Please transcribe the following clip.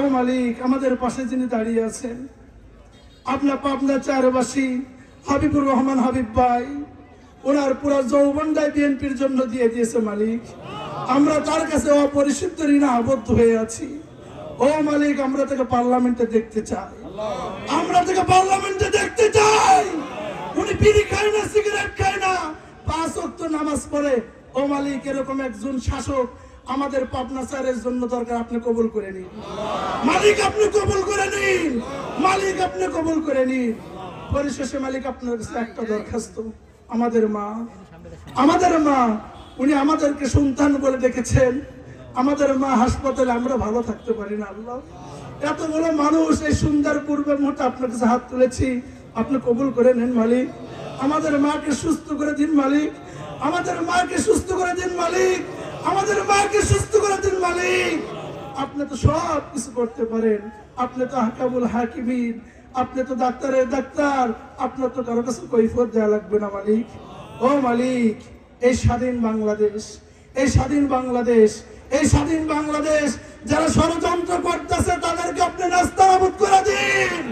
ও মালিক আমাদের পাশে যিনি দাঁড়িয়ে আছেন। আপনার পাবনা চারবাসী হাবিবুর রহমান হাবিব ভাই, ওনার পুরো যৌবনটাই বিএনপির জন্য দিয়ে দিয়েছে মালিক। আমরা তার কাছে অপরিশুদ্ধ ঋণে আবদ্ধ হয়ে আছি। ও মালিক, আমরা তাকে পার্লামেন্টে দেখতে চাই। আমরা তাকে পার্লামেন্টে দেখতে চাই। উনি বিড়ি খায় না, সিগারেট খায় না। পাঁচ ওয়াক্ত নামাজ পড়ে। ও মালিক, এরকম একজন শাসক আমাদের পাবনা স্যারের জন্য দরকার, আপনি কবুল করে নিন। মালিক আপনি কবুল করে নিন। মালিক আপনি কবুল করে নিন। পরিশেষে মালিক আপনার কাছে একটা দরখাস্ত। আমাদের মা আমাদের মা, উনি আমাদেরকে সন্তান বলে দেখেছেন। আমাদের মা হাসপাতালে আমরা ভালো থাকতে পারি না, আল্লাহ। এত বড় মানুষ এই সুন্দর পূর্বে মুহূর্তে আপনার কাছে হাত তুলেছি। আপনি কবুল করে নেন, মালিক। আমাদের মাকে সুস্থ করে দিন, মালিক। আমাদের মাকে সুস্থ করে দিন, মালিক। আমাদের মাকে সুস্থ করে দিন, মালিক। আপনি তো সব কিছু করতে পারেন। আপনি তো হাকামুল হাকিমিন। আপনি তো ডাক্তারের ডাক্তার। আপনার তো কারও কাছে কৈফত দেওয়া লাগবে না, মালিক। ও মালিক, এই স্বাধীন বাংলাদেশ, এই স্বাধীন বাংলাদেশ, এই স্বাধীন বাংলাদেশ, যারা ষড়যন্ত্র করতেছে